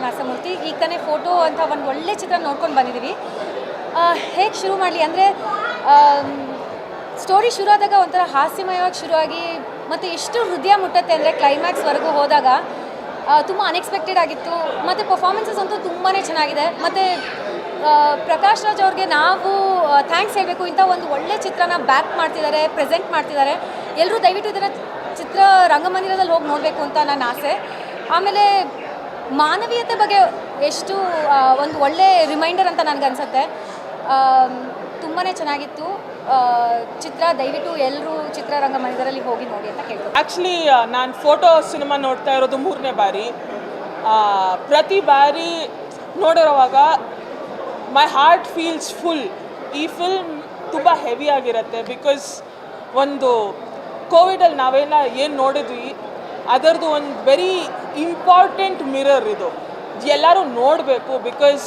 ಶ್ರೀನಿವಾಸಮೂರ್ತಿ ಈಗ ತಾನೇ ಫೋಟೋ ಅಂತ ಒಂದು ಒಳ್ಳೆ ಚಿತ್ರ ನೋಡ್ಕೊಂಡು ಬಂದಿದ್ದೀವಿ ಹೇಗೆ ಶುರು ಮಾಡಲಿ ಅಂದರೆ ಸ್ಟೋರಿ ಶುರು ಆದಾಗ ಒಂಥರ ಹಾಸ್ಯಮಯವಾಗಿ ಶುರುವಾಗಿ ಮತ್ತು ಎಷ್ಟು ಹೃದಯ ಮುಟ್ಟತ್ತೆ ಅಂದರೆ ಕ್ಲೈಮ್ಯಾಕ್ಸ್ವರೆಗೂ ಹೋದಾಗ ತುಂಬ ಅನ್ಎಕ್ಸ್ಪೆಕ್ಟೆಡ್ ಆಗಿತ್ತು. ಮತ್ತು ಪರ್ಫಾರ್ಮೆನ್ಸಸ್ ಅಂತೂ ತುಂಬಾ ಚೆನ್ನಾಗಿದೆ. ಮತ್ತು ಪ್ರಕಾಶ್ ರಾಜ್ ಅವ್ರಿಗೆ ನಾವು ಥ್ಯಾಂಕ್ಸ್ ಹೇಳಬೇಕು. ಇಂಥ ಒಂದು ಒಳ್ಳೆ ಚಿತ್ರನ ಬ್ಯಾಕ್ ಮಾಡ್ತಿದ್ದಾರೆ ಪ್ರೆಸೆಂಟ್ ಮಾಡ್ತಿದ್ದಾರೆ ಎಲ್ಲರೂ ದಯವಿಟ್ಟು ಇದನ್ನು ಚಿತ್ರ ರಂಗಮಂದಿರದಲ್ಲಿ ಹೋಗಿ ನೋಡಬೇಕು ಅಂತ ನನ್ನ ಆಸೆ. ಆಮೇಲೆ ಮಾನವೀಯತೆ ಬಗ್ಗೆ ಎಷ್ಟು ಒಂದು ಒಳ್ಳೆ ರಿಮೈಂಡರ್ ಅಂತ ನನಗನ್ಸುತ್ತೆ. ತುಂಬಾ ಚೆನ್ನಾಗಿತ್ತು. ಚಿತ್ರ, ದಯವಿಟ್ಟು ಎಲ್ಲರೂ ಚಿತ್ರರಂಗ ಮನೆಯಲ್ಲಿ ಹೋಗಿ ನೋಡಿ ಅಂತ ಕೇಳ್ತೀನಿ ಆ್ಯಕ್ಚುಲಿ ನಾನು ಫೋಟೋ ಸಿನಿಮಾ ನೋಡ್ತಾ ಇರೋದು ಮೂರನೇ ಬಾರಿ. ಪ್ರತಿ ಬಾರಿ ನೋಡಿರೋವಾಗ ಮೈ ಹಾರ್ಟ್ ಫೀಲ್ಸ್ ಫುಲ್ ಈ ಫಿಲ್ಮ್ ತುಂಬ ಹೆವಿ ಆಗಿರುತ್ತೆ ಬಿಕಾಸ್ ಒಂದು ಕೋವಿಡಲ್ಲಿ ನಾವೆಲ್ಲ ಏನು ನೋಡಿದ್ವಿ ಅದರದ್ದು ಒಂದು ವೆರಿ ಇಂಪಾರ್ಟೆಂಟ್ ಮಿರರ್ ಇದು. ಎಲ್ಲರೂ ನೋಡಬೇಕು ಬಿಕಾಸ್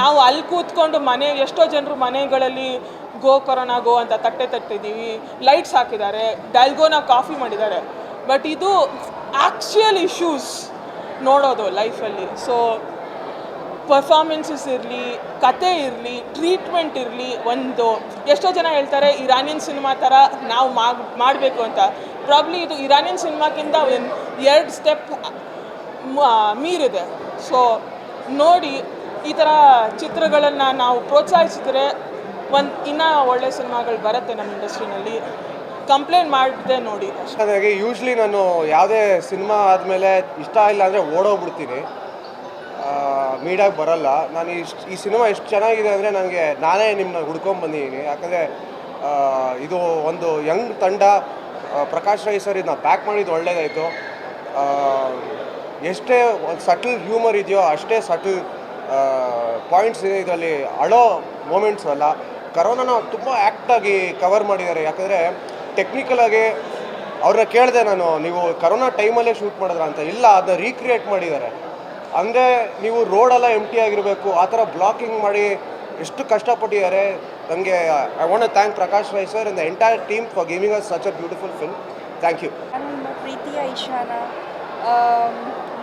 ನಾವು ಅಲ್ಲಿ ಕೂತ್ಕೊಂಡು ಮನೆ, ಎಷ್ಟೋ ಜನರು ಮನೆಗಳಲ್ಲಿ, ಗೋ ಕೊರೋನಾ, ಗೋ ಅಂತ ತಟ್ಟೆ ತಟ್ಟಿದ್ದೀವಿ ಲೈಟ್ಸ್ ಹಾಕಿದ್ದಾರೆ ಡಲ್ಗೋನ ಕಾಫಿ ಮಾಡಿದ್ದಾರೆ. ಬಟ್ ಇದು ಆ್ಯಕ್ಚುಯಲ್ ಇಶ್ಯೂಸ್ ನೋಡೋದು ಲೈಫಲ್ಲಿ ಸೊ ಪರ್ಫಾರ್ಮೆನ್ಸಸ್ ಇರಲಿ, ಕತೆ ಇರಲಿ ಟ್ರೀಟ್ಮೆಂಟ್ ಇರಲಿ, ಒಂದು ಎಷ್ಟೋ ಜನ ಹೇಳ್ತಾರೆ, ಇರಾನಿಯನ್ ಸಿನಿಮಾ ಥರ ನಾವು ಮಾಡಬೇಕು ಅಂತ. ಪ್ರಾಬ್ಲಿ ಇದು ಇರಾನಿಯನ್ ಸಿನಿಮಾಕ್ಕಿಂತ ಒಂದು ಎರಡು ಸ್ಟೆಪ್ ಮೀರಿದೆ. ಸೊ ನೋಡಿ, ಈ ಥರ ಚಿತ್ರಗಳನ್ನು ನಾವು ಪ್ರೋತ್ಸಾಹಿಸಿದರೆ ಒಂದು ಇನ್ನೂ ಒಳ್ಳೆ ಸಿನಿಮಾಗಳು ಬರುತ್ತೆ ನಮ್ಮ ಇಂಡಸ್ಟ್ರಿನಲ್ಲಿ. ಕಂಪ್ಲೇಂಟ್ ಮಾಡಿದೆ ನೋಡಿ. ಹಾಗಾಗಿ ಯೂಶ್ವಲಿ ನಾನು ಯಾವುದೇ ಸಿನಿಮಾ ಆದಮೇಲೆ ಇಷ್ಟ ಇಲ್ಲ ಅಂದರೆ ಓಡೋಗ್ಬಿಡ್ತೀನಿ. ಮೀಡಾಗಿ ಬರಲ್ಲ. ನಾನು ಇಷ್ಟು ಈ ಸಿನಿಮಾ ಎಷ್ಟು ಚೆನ್ನಾಗಿದೆ ಅಂದರೆ ನನಗೆ ನಾನೇ ನಿಮ್ಮನ್ನ ಹುಡ್ಕೊಂಡು ಬಂದಿದ್ದೀನಿ ಯಾಕಂದರೆ ಇದು ಒಂದು ಯಂಗ್ ತಂಡ ಪ್ರಕಾಶ್ ರೈ ಸರ್ ಇದನ್ನ ಬ್ಯಾಕ್ ಮಾಡಿದ್ದು ಒಳ್ಳೇದಾಯಿತು. ಎಷ್ಟೇ ಒಂದು ಸಟಲ್ ಹ್ಯೂಮರ್ ಇದೆಯೋ ಅಷ್ಟೇ ಸಟಲ್ ಪಾಯಿಂಟ್ಸ್ ಇದೆ ಇದರಲ್ಲಿ ಅಳೋ ಮೂಮೆಂಟ್ಸ್ ಅಲ್ಲ. ಕರೋನಾನ ತುಂಬ ಆ್ಯಕ್ಟಾಗಿ ಕವರ್ ಮಾಡಿದ್ದಾರೆ. ಯಾಕಂದರೆ ಟೆಕ್ನಿಕಲಾಗಿ ಅವ್ರನ್ನ ಕೇಳಿದೆ ನಾನು, ನೀವು ಕರೋನಾ ಟೈಮಲ್ಲೇ ಶೂಟ್ ಮಾಡಿದ್ರ ಅಂತ. ಇಲ್ಲ ಅದನ್ನ ರೀಕ್ರಿಯೇಟ್ ಮಾಡಿದ್ದಾರೆ. ಅಂದರೆ ನೀವು ರೋಡೆಲ್ಲ ಎಂಟಿ ಆಗಿರಬೇಕು, ಆ ಥರ ಬ್ಲಾಕಿಂಗ್ ಮಾಡಿ ಎಷ್ಟು ಕಷ್ಟಪಟ್ಟಿದ್ದಾರೆ. ನನಗೆ I want thank Prakash Rai sir in the entire team for gaming us such a beautiful film thank you ನಾನು ನಿಮ್ಮ ಪ್ರೀತಿಯ ಇಶಾನ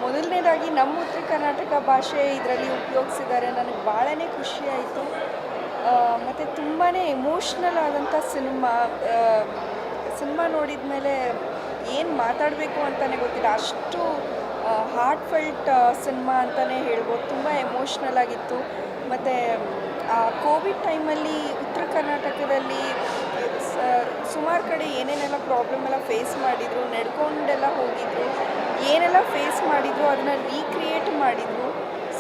ಮೊದಲನೇದಾಗಿ ನಮ್ಮ ಉತ್ತರ ಕರ್ನಾಟಕ ಭಾಷೆ ಇದರಲ್ಲಿ ಉಪಯೋಗಿಸಿದ್ದಾರೆ. ನನಗೆ ಭಾಳನೇ ಖುಷಿ ಆಯಿತು ಮತ್ತು ತುಂಬಾ ಎಮೋಷ್ನಲ್ ಆದಂಥ ಸಿನಿಮಾ ಸಿನಿಮಾ ನೋಡಿದ ಮೇಲೆ ಏನು ಮಾತಾಡಬೇಕು ಅಂತಲೇ ಗೊತ್ತಿಲ್ಲ. ಅಷ್ಟು ಹಾರ್ಟ್ ಫೆಲ್ಟ್ ಸಿನಿಮಾ ಅಂತಲೇ ಹೇಳ್ಬೋದು. ತುಂಬ ಎಮೋಷ್ನಲ್ ಆಗಿತ್ತು. ಮತ್ತು ಕೋವಿಡ್ ಟೈಮಲ್ಲಿ ಉತ್ತರ ಕರ್ನಾಟಕದಲ್ಲಿ ಸುಮಾರು ಕಡೆ ಏನೇನೆಲ್ಲ ಪ್ರಾಬ್ಲಮ್ ಎಲ್ಲ ಫೇಸ್ ಮಾಡಿದರು, ನಡ್ಕೊಂಡೆಲ್ಲ ಹೋಗಿದ್ರು, ಏನೆಲ್ಲ ಫೇಸ್ ಮಾಡಿದ್ರು, ಅದನ್ನು ರೀಕ್ರಿಯೇಟ್ ಮಾಡಿದರು.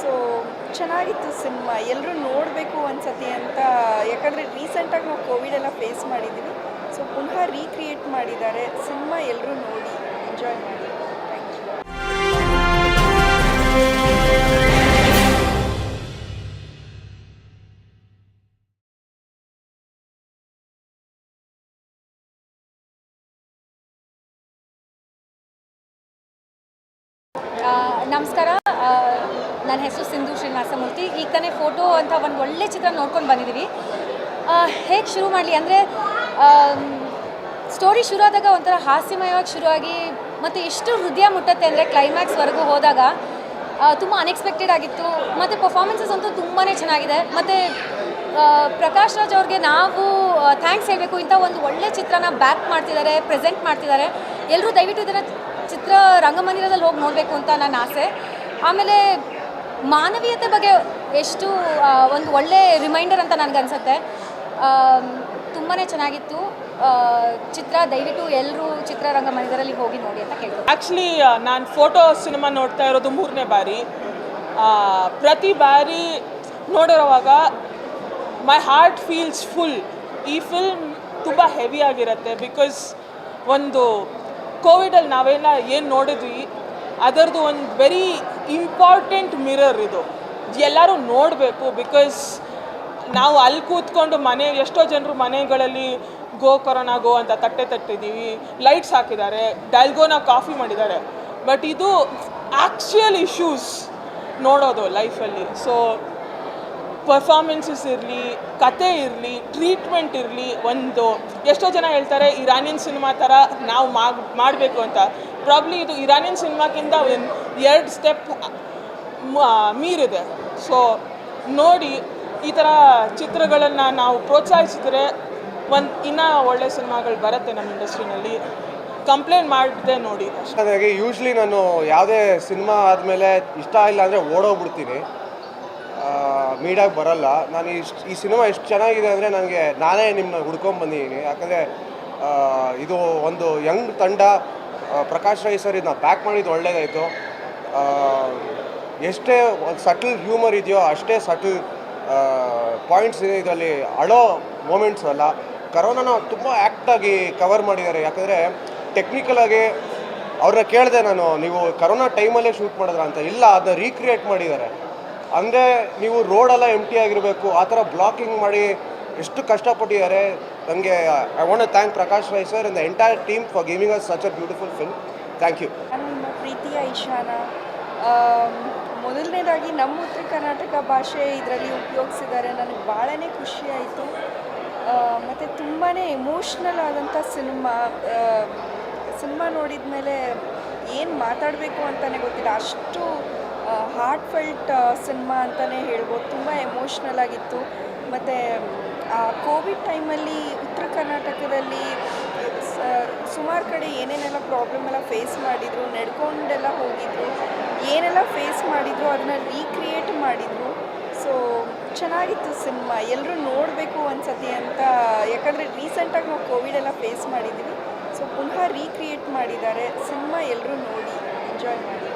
ಸೊ ಚೆನ್ನಾಗಿತ್ತು ಸಿನಿಮಾ ಎಲ್ಲರೂ ನೋಡಬೇಕು ಅನ್ಸತಿ ಅಂತ, ಯಾಕಂದರೆ ರೀಸೆಂಟಾಗಿ ನಾವು ಕೋವಿಡ್ ಎಲ್ಲ ಫೇಸ್ ಮಾಡಿದ್ದೀವಿ ಸೊ ಪುನಃ ರೀಕ್ರಿಯೇಟ್ ಮಾಡಿದ್ದಾರೆ. ಸಿನಿಮಾ ಎಲ್ಲರೂ ನೋಡಿ ಎಂಜಾಯ್ ಮಾಡಿ. ನಮಸ್ಕಾರ. ನನ್ನ ಹೆಸರು ಸಿಂಧು ಶ್ರೀನಿವಾಸಮೂರ್ತಿ. ಈಗ ತಾನೇ ಫೋಟೋ ಅಂತ ಒಂದು ಒಳ್ಳೆ ಚಿತ್ರ ನೋಡ್ಕೊಂಡು ಬಂದಿದ್ದೀವಿ ಹೇಗೆ ಶುರು ಮಾಡಲಿ ಅಂದರೆ ಸ್ಟೋರಿ ಶುರು ಆದಾಗ ಒಂಥರ ಹಾಸ್ಯಮಯವಾಗಿ ಶುರುವಾಗಿ ಮತ್ತು ಎಷ್ಟು ಹೃದಯ ಮುಟ್ಟತ್ತೆ ಅಂದರೆ ಕ್ಲೈಮ್ಯಾಕ್ಸ್ವರೆಗೂ ಹೋದಾಗ ತುಂಬ ಅನ್ಎಕ್ಸ್ಪೆಕ್ಟೆಡ್ ಆಗಿತ್ತು. ಮತ್ತು ಪರ್ಫಾರ್ಮೆನ್ಸಸ್ ಅಂತೂ ತುಂಬಾ ಚೆನ್ನಾಗಿದೆ. ಮತ್ತು ಪ್ರಕಾಶ್ ರಾಜ್ ಅವ್ರಿಗೆ ನಾವು ಥ್ಯಾಂಕ್ಸ್ ಹೇಳಬೇಕು ಇಂಥ ಒಂದು ಒಳ್ಳೆ ಚಿತ್ರನ ಬ್ಯಾಕ್ ಮಾಡ್ತಿದ್ದಾರೆ ಪ್ರೆಸೆಂಟ್ ಮಾಡ್ತಿದ್ದಾರೆ. ಎಲ್ಲರೂ ದಯವಿಟ್ಟು ಇದನ್ನು ಚಿತ್ರ ರಂಗಮಂದಿರದಲ್ಲಿ ಹೋಗಿ ನೋಡಬೇಕು ಅಂತ ನನ್ನ ಆಸೆ. ಆಮೇಲೆ ಮಾನವೀಯತೆ ಬಗ್ಗೆ ಎಷ್ಟು ಒಂದು ಒಳ್ಳೆ ರಿಮೈಂಡರ್ ಅಂತ ನನಗನ್ಸುತ್ತೆ. ತುಂಬಾ ಚೆನ್ನಾಗಿತ್ತು. ಚಿತ್ರ ದಯವಿಟ್ಟು ಎಲ್ಲರೂ ಚಿತ್ರರಂಗಮಂದಿರದಲ್ಲಿ ಹೋಗಿ ನೋಡಿ ಅಂತ ಕೇಳ್ತೀನಿ. ಆ್ಯಕ್ಚುಲಿ ನಾನು ಫೋಟೋ ಸಿನಿಮಾ ನೋಡ್ತಾ ಇರೋದು ಮೂರನೇ ಬಾರಿ. ಪ್ರತಿ ಬಾರಿ ನೋಡಿರೋವಾಗ ಮೈ ಹಾರ್ಟ್ ಫೀಲ್ಸ್ ಫುಲ್ ಈ ಫಿಲ್ಮ್ ತುಂಬ ಹೆವಿ ಆಗಿರುತ್ತೆ ಬಿಕಾಸ್ ಒಂದು ಕೋವಿಡಲ್ಲಿ ನಾವೆಲ್ಲ ಏನು ನೋಡಿದ್ವಿ ಅದರದ್ದು ಒಂದು ವೆರಿ ಇಂಪಾರ್ಟೆಂಟ್ ಮಿರರ್ ಇದು. ಎಲ್ಲರೂ ನೋಡಬೇಕು ಬಿಕಾಸ್ ನಾವು ಅಲ್ಲಿ ಕೂತ್ಕೊಂಡು ಮನೆ, ಎಷ್ಟೋ ಜನರು ಮನೆಗಳಲ್ಲಿ, ಗೋ ಕೊರೋನಾ, ಗೋ ಅಂತ ತಟ್ಟೆ ತಟ್ಟಿದ್ದೀವಿ ಲೈಟ್ಸ್ ಹಾಕಿದ್ದಾರೆ ಡಲ್ಗೋನ ಕಾಫಿ ಮಾಡಿದ್ದಾರೆ. ಬಟ್ ಇದು ಆ್ಯಕ್ಚುಯಲ್ ಇಶ್ಯೂಸ್ ನೋಡೋದು ಲೈಫಲ್ಲಿ ಸೊ ಪರ್ಫಾರ್ಮೆನ್ಸಸ್ ಇರಲಿ, ಕತೆ ಇರಲಿ ಟ್ರೀಟ್ಮೆಂಟ್ ಇರಲಿ, ಒಂದು ಎಷ್ಟೋ ಜನ ಹೇಳ್ತಾರೆ, ಇರಾನಿಯನ್ ಸಿನಿಮಾ ಥರ ನಾವು ಮಾಡಬೇಕು ಅಂತ. ಪ್ರಾಬ್ಲಿ ಇದು ಇರಾನಿಯನ್ ಸಿನಿಮಾಕ್ಕಿಂತ ಎರಡು ಸ್ಟೆಪ್ ಮೀರಿದೆ. ಸೊ ನೋಡಿ, ಈ ಥರ ಚಿತ್ರಗಳನ್ನು ನಾವು ಪ್ರೋತ್ಸಾಹಿಸಿದರೆ ಒಂದು ಇನ್ನೂ ಒಳ್ಳೆ ಸಿನಿಮಾಗಳು ಬರುತ್ತೆ ನಮ್ಮ ಇಂಡಸ್ಟ್ರಿನಲ್ಲಿ. ಕಂಪ್ಲೇಂಟ್ ಮಾಡಿದೆ ನೋಡಿ. ಹಾಗಾಗಿ ಯೂಶ್ವಲಿ ನಾನು ಯಾವುದೇ ಸಿನಿಮಾ ಆದಮೇಲೆ ಇಷ್ಟ ಇಲ್ಲ ಅಂದರೆ ಓಡೋಗ್ಬಿಡ್ತೀನಿ. ಮೀಡಾಗಿ ಬರಲ್ಲ. ನಾನು ಇಷ್ಟು ಈ ಸಿನಿಮಾ ಎಷ್ಟು ಚೆನ್ನಾಗಿದೆ ಅಂದರೆ ನನಗೆ ನಾನೇ ನಿಮ್ಮನ್ನ ಹುಡ್ಕೊಂಬಂದಿದ್ದೀನಿ ಯಾಕಂದರೆ ಇದು ಒಂದು ಯಂಗ್ ತಂಡ ಪ್ರಕಾಶ್ ರೈ ಸರ್ ಇದನ್ನ ಪ್ಯಾಕ್ ಮಾಡಿದ್ದು ಒಳ್ಳೇದಾಯಿತು. ಎಷ್ಟೇ ಒಂದು ಸಟಲ್ ಹ್ಯೂಮರ್ ಇದೆಯೋ ಅಷ್ಟೇ ಸಟಲ್ ಪಾಯಿಂಟ್ಸ್ ಇದೆ ಇದರಲ್ಲಿ ಅಳೋ ಮೂಮೆಂಟ್ಸ್ ಅಲ್ಲ. ಕರೋನಾನ ತುಂಬ ಆ್ಯಕ್ಟಾಗಿ ಕವರ್ ಮಾಡಿದ್ದಾರೆ. ಯಾಕಂದರೆ ಟೆಕ್ನಿಕಲಾಗಿ ಅವ್ರನ್ನ ಕೇಳಿದೆ ನಾನು, ನೀವು ಕರೋನಾ ಟೈಮಲ್ಲೇ ಶೂಟ್ ಮಾಡಿದ್ರ ಅಂತ. ಇಲ್ಲ ಅದನ್ನ ರೀಕ್ರಿಯೇಟ್ ಮಾಡಿದ್ದಾರೆ. ಅಂದರೆ ನೀವು ರೋಡೆಲ್ಲ ಎಂಟಿ ಆಗಿರಬೇಕು, ಆ ಥರ ಬ್ಲಾಕಿಂಗ್ ಮಾಡಿ ಎಷ್ಟು ಕಷ್ಟಪಟ್ಟಿದ್ದಾರೆ. ನನಗೆ I want thank Prakash Rai sir in the entire team for giving us such a beautiful film thank you ನಿಮ್ಮ ಪ್ರೀತಿಯ ಇಶಾನ ಮೊದಲನೇದಾಗಿ ನಮ್ಮ ಉತ್ತರ ಕರ್ನಾಟಕ ಭಾಷೆ ಇದರಲ್ಲಿ ಉಪಯೋಗಿಸಿದ್ದಾರೆ. ನನಗೆ ಭಾಳನೇ ಖುಷಿಯಾಯಿತು. ಮತ್ತು ತುಂಬಾ ಎಮೋಷ್ನಲ್ ಆದಂಥ ಸಿನಿಮಾ ಸಿನಿಮಾ ನೋಡಿದ ಮೇಲೆ ಏನು ಮಾತಾಡಬೇಕು ಅಂತಲೇ ಗೊತ್ತಿಲ್ಲ. ಅಷ್ಟು ಹಾರ್ಟ್ ಫೆಲ್ಟ್ ಸಿನಿಮಾ ಅಂತಲೇ ಹೇಳ್ಬೋದು. ತುಂಬ ಎಮೋಷ್ನಲ್ ಆಗಿತ್ತು. ಮತ್ತು ಕೋವಿಡ್ ಟೈಮಲ್ಲಿ ಉತ್ತರ ಕರ್ನಾಟಕದಲ್ಲಿ ಸುಮಾರು ಕಡೆ ಏನೇನೆಲ್ಲ ಪ್ರಾಬ್ಲಮ್ ಎಲ್ಲ ಫೇಸ್ ಮಾಡಿದರು, ನಡ್ಕೊಂಡೆಲ್ಲ ಹೋಗಿದ್ರು, ಏನೆಲ್ಲ ಫೇಸ್ ಮಾಡಿದ್ರು, ಅದನ್ನ ರೀಕ್ರಿಯೇಟ್ ಮಾಡಿದರು. ಸೊ ಚೆನ್ನಾಗಿತ್ತು ಸಿನಿಮಾ ಎಲ್ಲರೂ ನೋಡಬೇಕು ಒಂದ್ಸತಿ ಅಂತ, ಯಾಕಂದರೆ ರೀಸೆಂಟಾಗಿ ನಾವು ಕೋವಿಡ್ ಎಲ್ಲ ಫೇಸ್ ಮಾಡಿದ್ದೀವಿ ಸೊ ಪುನಃ ರೀಕ್ರಿಯೇಟ್ ಮಾಡಿದ್ದಾರೆ. ಸಿನಿಮಾ ಎಲ್ಲರೂ ನೋಡಿ ಎಂಜಾಯ್ ಮಾಡಿ.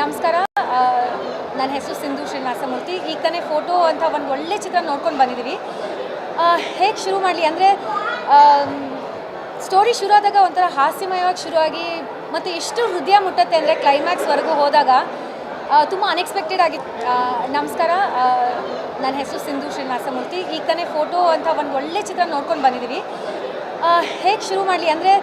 ನಮಸ್ಕಾರ. ನನ್ನ ಹೆಸರು ಸಿಂಧು ಶ್ರೀನಿವಾಸಮೂರ್ತಿ. ಈಗ ತಾನೇ ಫೋಟೋ ಅಂತ ಒಂದು ಒಳ್ಳೆ ಚಿತ್ರ ನೋಡ್ಕೊಂಡು ಬಂದಿದ್ದೀವಿ ಹೇಗೆ ಶುರು ಮಾಡಲಿ ಅಂದರೆ ಸ್ಟೋರಿ ಶುರು ಆದಾಗ ಒಂಥರ ಹಾಸ್ಯಮಯವಾಗಿ ಶುರುವಾಗಿ ಮತ್ತು ಎಷ್ಟು ಹೃದಯ ಮುಟ್ಟತ್ತೆ ಅಂದರೆ ಕ್ಲೈಮ್ಯಾಕ್ಸ್ವರೆಗೂ ಹೋದಾಗ ತುಂಬ ಅನ್ಎಕ್ಸ್ಪೆಕ್ಟೆಡ್ ಆಗಿತ್ತು ನಮಸ್ಕಾರ. ನನ್ನ ಹೆಸರು ಸಿಂಧು ಶ್ರೀನಿವಾಸಮೂರ್ತಿ. ಈಗ ತಾನೇ ಫೋಟೋ ಅಂತ ಒಂದು ಒಳ್ಳೆ ಚಿತ್ರ ನೋಡ್ಕೊಂಡು ಬಂದಿದ್ದೀವಿ ಹೇಗೆ ಶುರು ಮಾಡಲಿ ಅಂದರೆ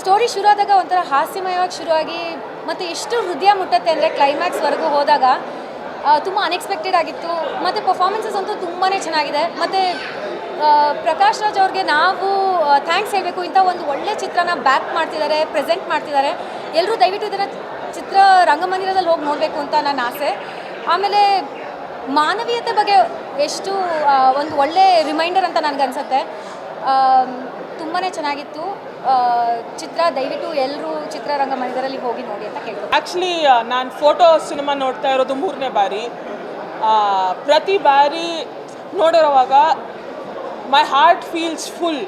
ಸ್ಟೋರಿ ಶುರು ಆದಾಗ ಒಂಥರ ಹಾಸ್ಯಮಯವಾಗಿ ಶುರುವಾಗಿ ಮತ್ತು ಎಷ್ಟು ಹೃದಯ ಮುಟ್ಟತ್ತೆ ಅಂದರೆ ಕ್ಲೈಮ್ಯಾಕ್ಸ್ವರೆಗೂ ಹೋದಾಗ ತುಂಬ ಅನ್ಎಕ್ಸ್ಪೆಕ್ಟೆಡ್ ಆಗಿತ್ತು. ಮತ್ತು ಪರ್ಫಾರ್ಮೆನ್ಸಸ್ ಅಂತೂ ತುಂಬಾ ಚೆನ್ನಾಗಿದೆ. ಮತ್ತು ಪ್ರಕಾಶ್ ರಾಜ್ ಅವ್ರಿಗೆ ನಾವು ಥ್ಯಾಂಕ್ಸ್ ಹೇಳಬೇಕು. ಇಂಥ ಒಂದು ಒಳ್ಳೆ ಚಿತ್ರನ ಬ್ಯಾಕ್ ಮಾಡ್ತಿದ್ದಾರೆ ಪ್ರೆಸೆಂಟ್ ಮಾಡ್ತಿದ್ದಾರೆ ಎಲ್ಲರೂ ದಯವಿಟ್ಟು ಇದರ ಚಿತ್ರ ರಂಗಮಂದಿರದಲ್ಲಿ ಹೋಗಿ ನೋಡಬೇಕು ಅಂತ ನನ್ನ ಆಸೆ. ಆಮೇಲೆ, ಮಾನವೀಯತೆ ಬಗ್ಗೆ ಎಷ್ಟು ಒಂದು ಒಳ್ಳೆ ರಿಮೈಂಡರ್ ಅಂತ ನನಗನ್ಸುತ್ತೆ. ತುಂಬಾ ಚೆನ್ನಾಗಿತ್ತು. ಚಿತ್ರ, ದಯವಿಟ್ಟು ಎಲ್ಲರೂ ಚಿತ್ರರಂಗ ಚಿತ್ರರಂಗಮಂದಿರದಲ್ಲಿ ಹೋಗಿ ನೋಡಿ ಅಂತ ಕೇಳ್ತೀನಿ ಆ್ಯಕ್ಚುಲಿ ನಾನು ಫೋಟೋ ಸಿನಿಮಾ ನೋಡ್ತಾ ಇರೋದು ಮೂರನೇ ಬಾರಿ. ಪ್ರತಿ ಬಾರಿ ನೋಡಿರೋವಾಗ ಮೈ ಹಾರ್ಟ್ ಫೀಲ್ಸ್ ಫುಲ್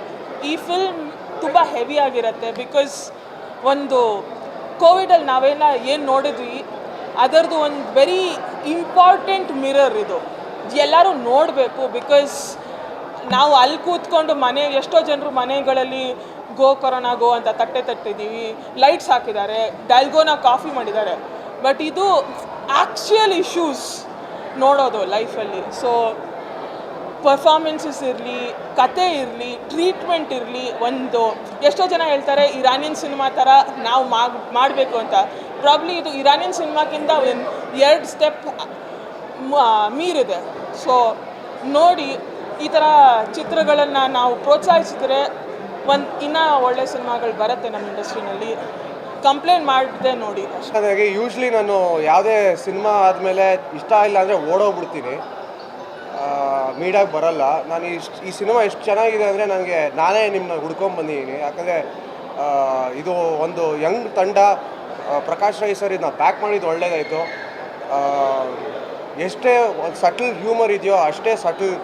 ಈ ಫಿಲ್ಮ್ ತುಂಬ ಹೆವಿ ಆಗಿರುತ್ತೆ ಬಿಕಾಸ್ ಒಂದು ಕೋವಿಡಲ್ಲಿ ನಾವೆಲ್ಲ ಏನು ನೋಡಿದ್ವಿ ಅದರದ್ದು ಒಂದು ವೆರಿ ಇಂಪಾರ್ಟೆಂಟ್ ಮಿರರ್ ಇದು. ಎಲ್ಲರೂ ನೋಡಬೇಕು ಬಿಕಾಸ್ ನಾವು ಅಲ್ಲಿ ಕೂತ್ಕೊಂಡು ಮನೆ, ಎಷ್ಟೋ ಜನರು ಮನೆಗಳಲ್ಲಿ ಗೋ ಕೊರೋನಾ ಗೋ ಅಂತ ತಟ್ಟೆ ತಟ್ಟಿದ್ದೀವಿ ಲೈಟ್ಸ್ ಹಾಕಿದ್ದಾರೆ ಡಲ್ಗೋನ ಕಾಫಿ ಮಾಡಿದ್ದಾರೆ. ಬಟ್ ಇದು ಆ್ಯಕ್ಚುಯಲ್ ಇಶ್ಯೂಸ್ ನೋಡೋದು ಲೈಫಲ್ಲಿ ಸೊ ಪರ್ಫಾರ್ಮೆನ್ಸಸ್ ಇರಲಿ, ಕತೆ ಇರಲಿ ಟ್ರೀಟ್ಮೆಂಟ್ ಇರಲಿ, ಒಂದು ಎಷ್ಟೋ ಜನ ಹೇಳ್ತಾರೆ, ಇರಾನಿಯನ್ ಸಿನಿಮಾ ಥರ ನಾವು ಮಾಡಬೇಕು ಅಂತ. ಪ್ರಾಬ್ಲಿ ಇದು ಇರಾನಿಯನ್ ಸಿನಿಮಾಕ್ಕಿಂತ ಒಂದು ಎರಡು ಸ್ಟೆಪ್ ಮೀರಿದೆ. ಸೊ ನೋಡಿ ಈ ಥರ ಚಿತ್ರಗಳನ್ನು ನಾವು ಪ್ರೋತ್ಸಾಹಿಸಿದರೆ ಒಂದು ಇನ್ನೂ ಒಳ್ಳೆ ಸಿನಿಮಾಗಳು ಬರುತ್ತೆ ನಮ್ಮ ಇಂಡಸ್ಟ್ರಿನಲ್ಲಿ. ಕಂಪ್ಲೇಂಟ್ ಮಾಡಿದೆ ನೋಡಿ. ಅಷ್ಟೇ ಯೂಶ್ವಲಿ ನಾನು ಯಾವುದೇ ಸಿನಿಮಾ ಆದಮೇಲೆ ಇಷ್ಟ ಇಲ್ಲ ಅಂದರೆ ಓಡೋಗ್ಬಿಡ್ತೀನಿ. ಮೀಡಾಗಿ ಬರಲ್ಲ. ನಾನು ಇಷ್ಟು ಈ ಸಿನಿಮಾ ಎಷ್ಟು ಚೆನ್ನಾಗಿದೆ ಅಂದರೆ ನನಗೆ ನಾನೇ ನಿಮ್ಮನ್ನ ಹುಡ್ಕೊಂಬಂದಿದ್ದೀನಿ ಯಾಕಂದರೆ ಇದು ಒಂದು ಯಂಗ್ ತಂಡ ಪ್ರಕಾಶ್ ರೈ ಸರ್ ಇದನ್ನ ಬ್ಯಾಕ್ ಮಾಡಿದ್ದು ಒಳ್ಳೇದಾಯಿತು. ಎಷ್ಟೇ ಸಟಲ್ ಹ್ಯೂಮರ್ ಇದೆಯೋ ಅಷ್ಟೇ ಸಟಲ್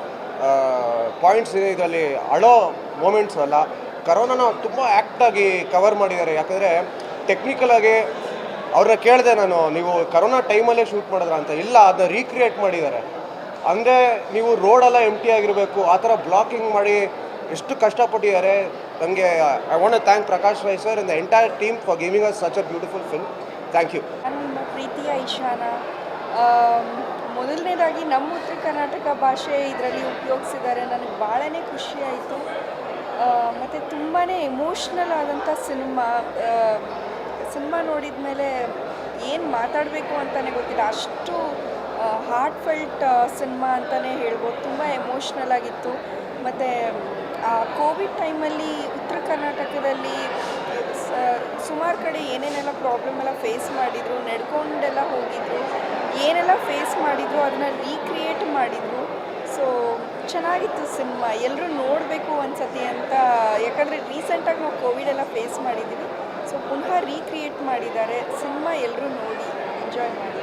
ಪಾಯಿಂಟ್ಸ್ ಇದೆ ಇದರಲ್ಲಿ ಅಳೋ ಮೂಮೆಂಟ್ಸ್ ಅಲ್ಲ. ಕರೋನಾನ ತುಂಬ ಆ್ಯಕ್ಟಾಗಿ ಕವರ್ ಮಾಡಿದ್ದಾರೆ. ಯಾಕಂದರೆ ಟೆಕ್ನಿಕಲಾಗಿ ಅವ್ರನ್ನ ಕೇಳಿದೆ ನಾನು, ನೀವು ಕರೋನಾ ಟೈಮಲ್ಲೇ ಶೂಟ್ ಮಾಡಿದ್ರ ಅಂತ. ಇಲ್ಲ ಅದನ್ನ ರೀಕ್ರಿಯೇಟ್ ಮಾಡಿದ್ದಾರೆ. ಅಂದರೆ ನೀವು ರೋಡೆಲ್ಲ ಎಂಟಿ ಆಗಿರಬೇಕು, ಆ ಥರ ಬ್ಲಾಕಿಂಗ್ ಮಾಡಿ ಎಷ್ಟು ಕಷ್ಟಪಟ್ಟಿದ್ದಾರೆ. ನನಗೆ I want thank Prakash Rai sir in the entire team for giving us such a beautiful film thank you ನಿಮ್ಮ ಪ್ರೀತಿಯ ಇಶಾನ ಮೊದಲನೇದಾಗಿ ನಮ್ಮ ಉತ್ತರ ಕರ್ನಾಟಕ ಭಾಷೆ ಇದರಲ್ಲಿ ಉಪಯೋಗಿಸಿದ್ದಾರೆ. ನನಗೆ ಭಾಳನೇ ಖುಷಿಯಾಯಿತು ಮತ್ತು ತುಂಬಾ ಎಮೋಷ್ನಲ್ ಆದಂಥ ಸಿನಿಮಾ ಸಿನಿಮಾ ನೋಡಿದ ಮೇಲೆ ಏನು ಮಾತಾಡಬೇಕು ಅಂತಲೇ ಗೊತ್ತಿಲ್ಲ. ಅಷ್ಟು ಹಾರ್ಟ್ ಫೆಲ್ಟ್ ಸಿನಿಮಾ ಅಂತಲೇ ಹೇಳ್ಬೋದು. ತುಂಬ ಎಮೋಷ್ನಲ್ ಆಗಿತ್ತು. ಮತ್ತು, ಆ ಕೋವಿಡ್ ಟೈಮಲ್ಲಿ ಉತ್ತರ ಕರ್ನಾಟಕದಲ್ಲಿ ಸುಮಾರು ಕಡೆ ಏನೇನೆಲ್ಲ ಪ್ರಾಬ್ಲಮ್ ಎಲ್ಲ ಫೇಸ್ ಮಾಡಿದರು, ನಡ್ಕೊಂಡೆಲ್ಲ ಹೋಗಿದ್ರು, ಏನೆಲ್ಲ ಫೇಸ್ ಮಾಡಿದ್ರು, ಅದನ್ನ ರೀಕ್ರಿಯೇಟ್ ಮಾಡಿದರು. ಸೊ ಚೆನ್ನಾಗಿತ್ತು ಸಿನಿಮಾ. ಎಲ್ಲರೂ ನೋಡಬೇಕು ಒಂದ್ಸತಿ ಅಂತ. ಯಾಕಂದರೆ ರೀಸೆಂಟಾಗಿ ನಾವು ಕೋವಿಡ್ ಎಲ್ಲ ಫೇಸ್ ಮಾಡಿದ್ದೀವಿ ಸೊ ಪುನಃ ರೀಕ್ರಿಯೇಟ್ ಮಾಡಿದ್ದಾರೆ. ಸಿನಿಮಾ ಎಲ್ಲರೂ ನೋಡಿ ಎಂಜಾಯ್ ಮಾಡಿ.